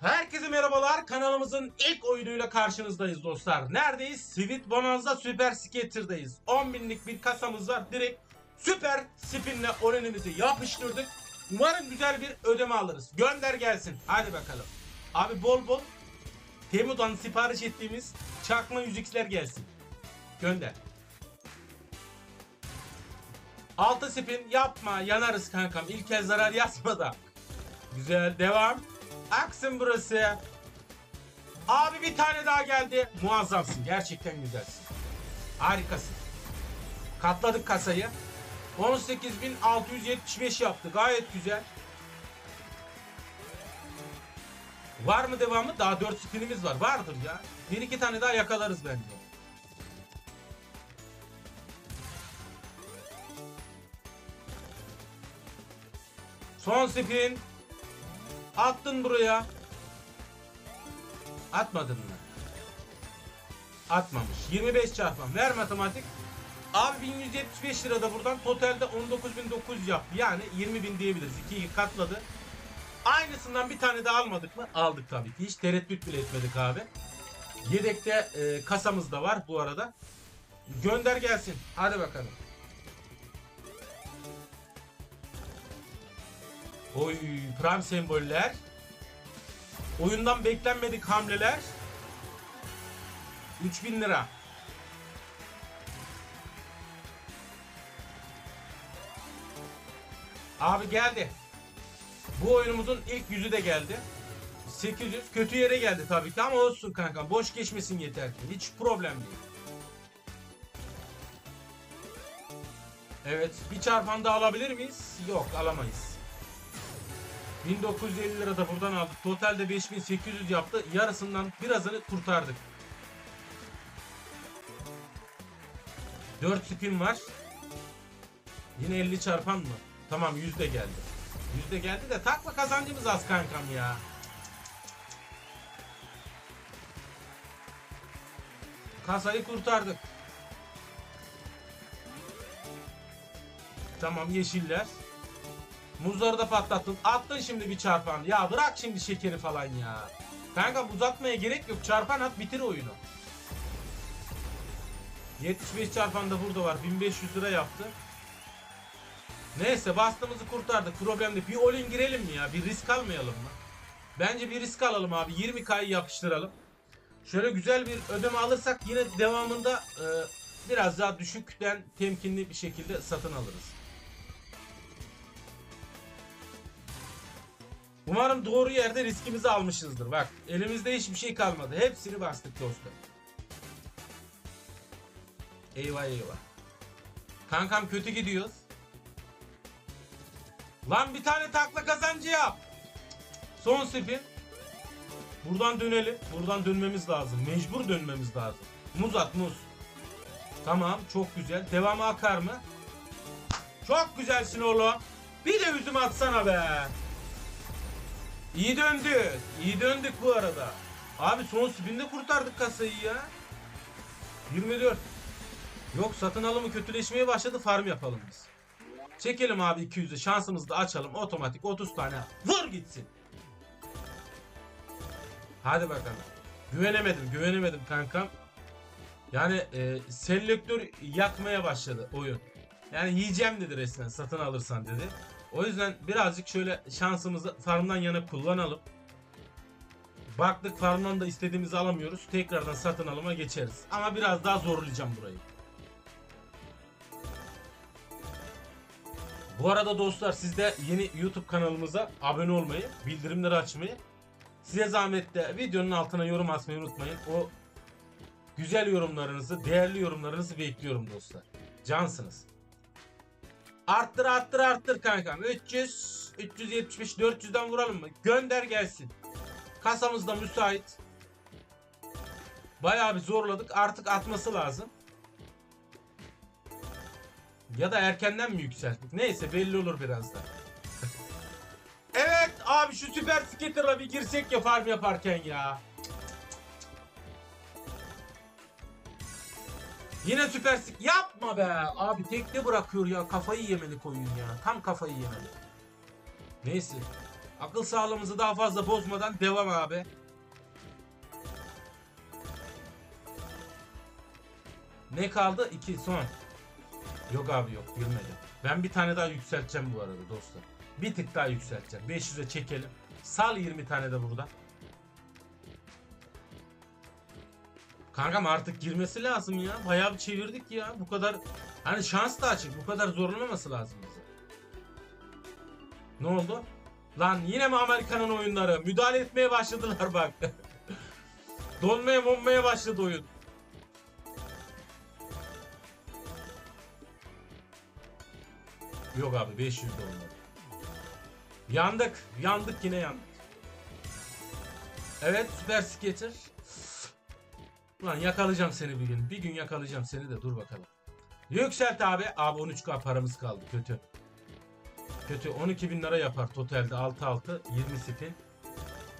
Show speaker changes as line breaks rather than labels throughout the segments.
Herkese merhabalar. Kanalımızın ilk oyunuyla karşınızdayız dostlar. Neredeyiz? Sweet Bonanza Super Skater'dayız. 10 binlik bir kasamız var. Direkt süper spinle oranımızı yapıştırdık. Umarım güzel bir ödeme alırız. Gönder gelsin. Hadi bakalım. Abi bol bol Temu'dan sipariş ettiğimiz çakma 100x'ler gelsin. Gönder. Altı spin yapma yanarız kankam. İlkel zarar yazma da. Güzel devam. Aksın burası. Abi bir tane daha geldi. Muazzamsın. Gerçekten güzelsin. Harikasın. Katladık kasayı. 18.675 yaptı. Gayet güzel. Var mı devamı? Daha 4 spinimiz var. Vardır ya. Bir iki tane daha yakalarız bence. Son spin. Attın buraya. Atmadın mı? Atmamış. 25 çarpan. Ver matematik. Abi 1175 lirada buradan totalde 19.900 yaptı. Yani 20.000 diyebiliriz. 2'yi katladı. Aynısından bir tane daha almadık mı? Aldık tabii ki. Hiç tereddüt bile etmedik abi. Yedekte e, kasamız da var bu arada. Gönder gelsin. Hadi bakalım. Oy prime semboller. Oyundan beklenmedik hamleler. 3000 lira. Abi geldi. Bu oyunumuzun ilk yüzü de geldi. 800 kötü yere geldi tabii ki ama olsun kanka. Boş geçmesin yeter ki. Hiç problem değil. Evet. Bir çarpan da alabilir miyiz? Yok alamayız. 1950 lira da buradan aldık. Totalde 5800 yaptı. Yarısından birazını kurtardık. 4 spin var. Yine 50 çarpan mı? Tamam 100 de geldi. 100 de geldi de takma kazancımız az kankam ya. Kasayı kurtardık. Tamam yeşiller. Muzları da patlattın. Attın şimdi bir çarpan. Ya bırak şimdi şekeri falan ya. Kanka uzatmaya gerek yok. Çarpan at bitir oyunu. 75 çarpan da burada var. 1500 lira yaptı. Neyse bastığımızı kurtardık. Problem değil. Bir all-in girelim mi ya? Bir risk almayalım mı? Bence bir risk alalım abi. 20k'yı yapıştıralım. Şöyle güzel bir ödeme alırsak yine devamında e, biraz daha düşükten temkinli bir şekilde satın alırız. Umarım doğru yerde riskimizi almışızdır. Bak elimizde hiçbir şey kalmadı. Hepsini bastık dostum. Eyvah eyvah. Kankam kötü gidiyoruz. Lan bir tane takla kazancı yap. Son spin. Buradan dönelim. Buradan dönmemiz lazım. Mecbur dönmemiz lazım. Muz at muz. Tamam çok güzel. Devamı akar mı? Çok güzelsin oğlum. Bir de üzüm atsana be. İyi döndük. İyi döndük bu arada. Abi son spinde kurtardık kasayı ya. 24. Yok satın alımı kötüleşmeye başladı farm yapalım biz. Çekelim abi 200'ü şansımızı da açalım otomatik 30 tane vur gitsin. Hadi bakalım. Güvenemedim güvenemedim kankam. Yani e, selektör yakmaya başladı oyun. Yani yiyeceğim dedi resmen satın alırsan dedi. O yüzden birazcık şöyle şansımızı farmdan yana kullanalım. Baktık farmdan da istediğimizi alamıyoruz. Tekrardan satın alıma geçeriz. Ama biraz daha zorlayacağım burayı. Bu arada dostlar siz de yeni YouTube kanalımıza abone olmayı, bildirimleri açmayı, size zahmet de videonun altına yorum atmayı unutmayın. O güzel yorumlarınızı, değerli yorumlarınızı bekliyorum dostlar. Cansınız. Arttır arttır arttır kankam. 300, 375, 400'den vuralım mı? Gönder gelsin. Kasamız da müsait. Bayağı bir zorladık. Artık atması lazım. Ya da erkenden mi yükselttik? Neyse belli olur birazdan. evet abi şu süper skater'la bir girsek ya farm yaparken ya. Yine süper sik... Yapma be! Abi tekte bırakıyor ya. Kafayı yemeli koyun ya. Tam kafayı yemeli. Neyse. Akıl sağlığımızı daha fazla bozmadan devam abi. Ne kaldı? 2 son. Yok abi yok girmedi. Ben bir tane daha yükselteceğim bu arada dostlar. Bir tık daha yükselteceğim. 500'e çekelim. Sal 20 tane de burada. Kankam artık girmesi lazım ya. Bayağı bir çevirdik ya. Bu kadar hani şans da açık. Bu kadar zorlamaması lazım bize. Ne oldu? Lan yine mi Amerika'nın oyunları? Müdahale etmeye başladılar bak. Donmaya monmaya başladı oyun. Yok abi 500 de olmadı. Yandık. Yandık yine yandık. Evet süper skater. Lan yakalayacağım seni bir gün. Bir gün yakalayacağım seni de dur bakalım. Yükselt abi. Abi 13k paramız kaldı kötü. Kötü 12 bin lira yapar totalde 6-6 20 spin.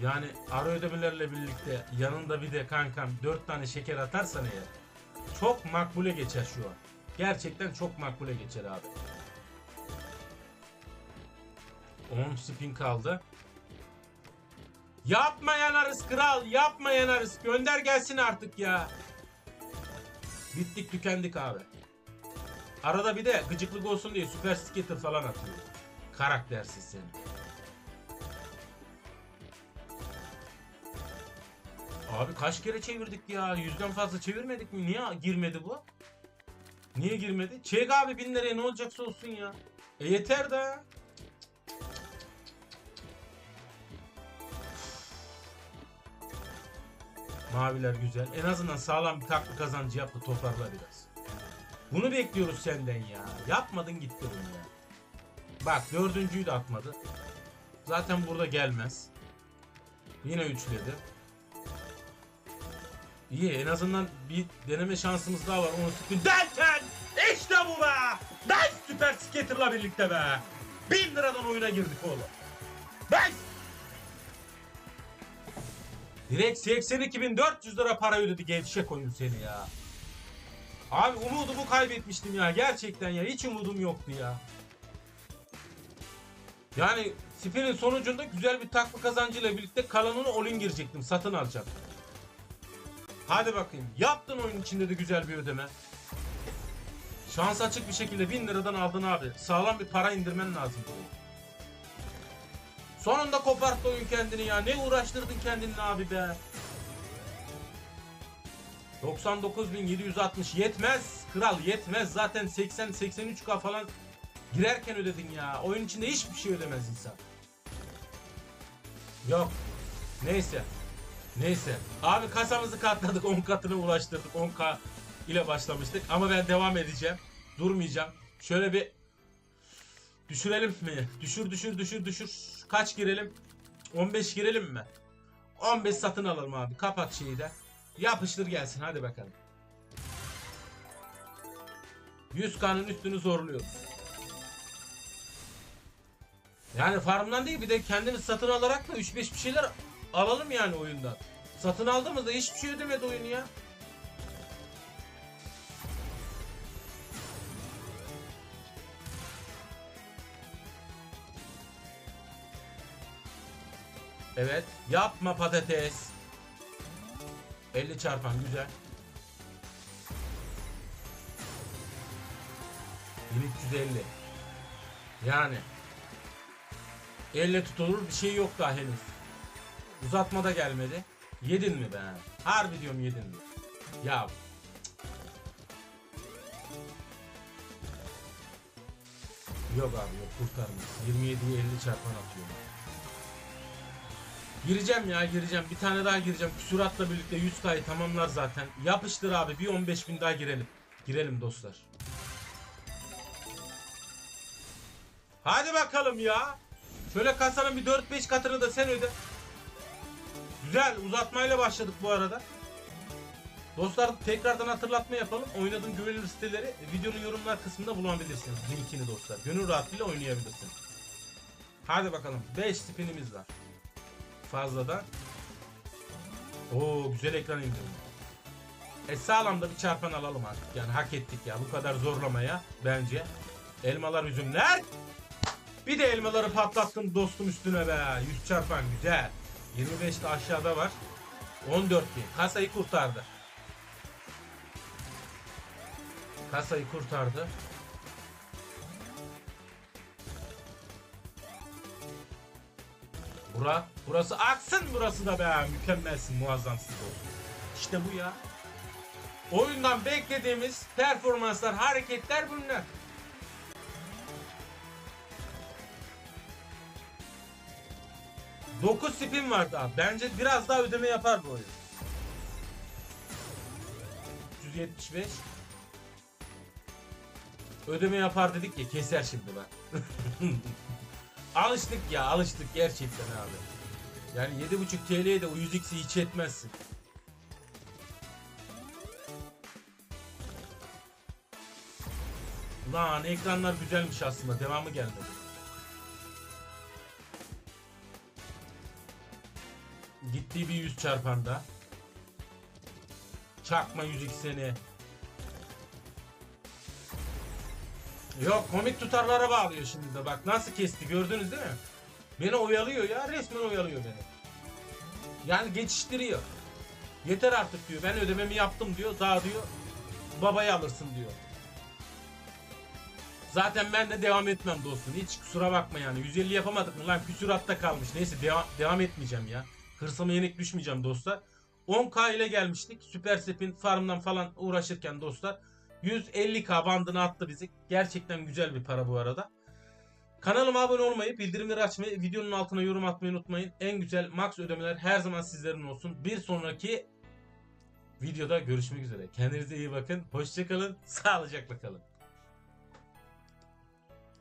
Yani ara ödemelerle birlikte yanında bir de kankam 4 tane şeker atarsan eğer çok makbule geçer şu an. Gerçekten çok makbule geçer abi. 10 spin kaldı. Yapma yanarız kral yapma yanarız gönder gelsin artık ya. Bittik tükendik abi. Arada bir de gıcıklık olsun diye süper skater falan atıyor. Karaktersiz seni. Abi kaç kere çevirdik ya? Yüzden fazla çevirmedik mi? Niye girmedi bu? Niye girmedi? Çek abi bin liraya ne olacaksa olsun ya. E yeter de. Maviler güzel. En azından sağlam bir taklı kazancı yaptı toparla biraz. Bunu bekliyoruz senden ya. Yapmadın gitti bunu ya. Bak dördüncüyü de atmadı. Zaten burada gelmez. Yine üçledi. İyi en azından bir deneme şansımız daha var. Onu sıkın derken işte bu be. Nice süper skater'la birlikte be. Bin liradan oyuna girdik oğlum. Nice. Direkt 82.400 lira para ödedi gevşek oyun seni ya. Abi umudumu kaybetmiştim ya gerçekten ya hiç umudum yoktu ya. Yani spinin sonucunda güzel bir takla kazancıyla birlikte kalanını olin girecektim satın alacaktım. Hadi bakayım yaptın oyun içinde de güzel bir ödeme. Şans açık bir şekilde 1000 liradan aldın abi. Sağlam bir para indirmen lazım. Sonunda koparttı oyun kendini ya. Ne uğraştırdın kendini abi be. 99.760 yetmez. Kral yetmez. Zaten 80-83k falan girerken ödedin ya. Oyun içinde hiçbir şey ödemez insan. Yok. Neyse. Neyse. Abi kasamızı katladık. 10 katına ulaştırdık. 10k ile başlamıştık. Ama ben devam edeceğim. Durmayacağım. Şöyle bir düşürelim mi? Düşür düşür düşür düşür. Kaç girelim? 15 girelim mi? 15 satın alalım abi. Kapat şeyi de. Yapıştır gelsin hadi bakalım. 100k'nın üstünü zorluyoruz. Yani farmdan değil bir de kendimiz satın alarak da 3-5 bir şeyler alalım yani oyundan. Satın aldığımızda hiçbir şey ödemedi oyun ya. Evet. Yapma patates. 50 çarpan güzel. 1350. Yani 50 tutulur bir şey yok daha henüz. Uzatma da gelmedi. Yedin mi be? Harbi diyorum yedin mi? Ya Yok abi yok kurtarmaz. 27'ye 50 çarpan atıyor. Gireceğim ya gireceğim. Bir tane daha gireceğim. Küsuratla birlikte 100k'yı tamamlar zaten. Yapıştır abi. Bir 15 bin daha girelim. Girelim dostlar. Hadi bakalım ya. Şöyle kasanın bir 4-5 katını da sen öde. Güzel uzatmayla başladık bu arada. Dostlar tekrardan hatırlatma yapalım. Oynadığım güvenilir siteleri videonun yorumlar kısmında bulabilirsiniz. Linkini dostlar. Gönül rahatlığıyla oynayabilirsiniz. Hadi bakalım. 5 spinimiz var. Fazladan. Oo güzel ekran indirdim. E sağlam da bir çarpan alalım artık. Yani hak ettik ya. Bu kadar zorlamaya bence. Elmalar üzümler. Bir de elmaları patlattım dostum üstüne be. 100 çarpan güzel. 25 de aşağıda var. 14 bin. Kasayı kurtardı. Kasayı kurtardı. Bura, burası aksın burası da be. Mükemmelsin, muazzamsın dostum. İşte bu ya. Oyundan beklediğimiz performanslar, hareketler bunlar. Dokuz spin var daha. Bence biraz daha ödeme yapar bu oyun. 375 Ödeme yapar dedik ya keser şimdi bak. alıştık ya alıştık gerçekten abi. Yani 7.5 TL'ye de o 100x'i hiç etmezsin. Lan ekranlar güzelmiş aslında devamı gelmedi. Gittiği bir 100 çarpanda. Çakma 100 seni. Yok komik tutarlara bağlıyor şimdi de bak nasıl kesti gördünüz değil mi? Beni oyalıyor ya resmen oyalıyor beni. Yani geçiştiriyor. Yeter artık diyor ben ödememi yaptım diyor daha diyor babayı alırsın diyor. Zaten ben de devam etmem dostum. Hiç kusura bakma yani. 150 yapamadık mı lan? Küsuratta kalmış. Neyse devam, devam etmeyeceğim ya. Hırsıma yenik düşmeyeceğim dostlar. 10k ile gelmiştik. Süper Sep'in farmdan falan uğraşırken dostlar. 150k bandını attı bizi. Gerçekten güzel bir para bu arada. Kanalıma abone olmayı, bildirimleri açmayı, videonun altına yorum atmayı unutmayın. En güzel max ödemeler her zaman sizlerin olsun. Bir sonraki videoda görüşmek üzere. Kendinize iyi bakın. Hoşçakalın. Sağlıcakla kalın.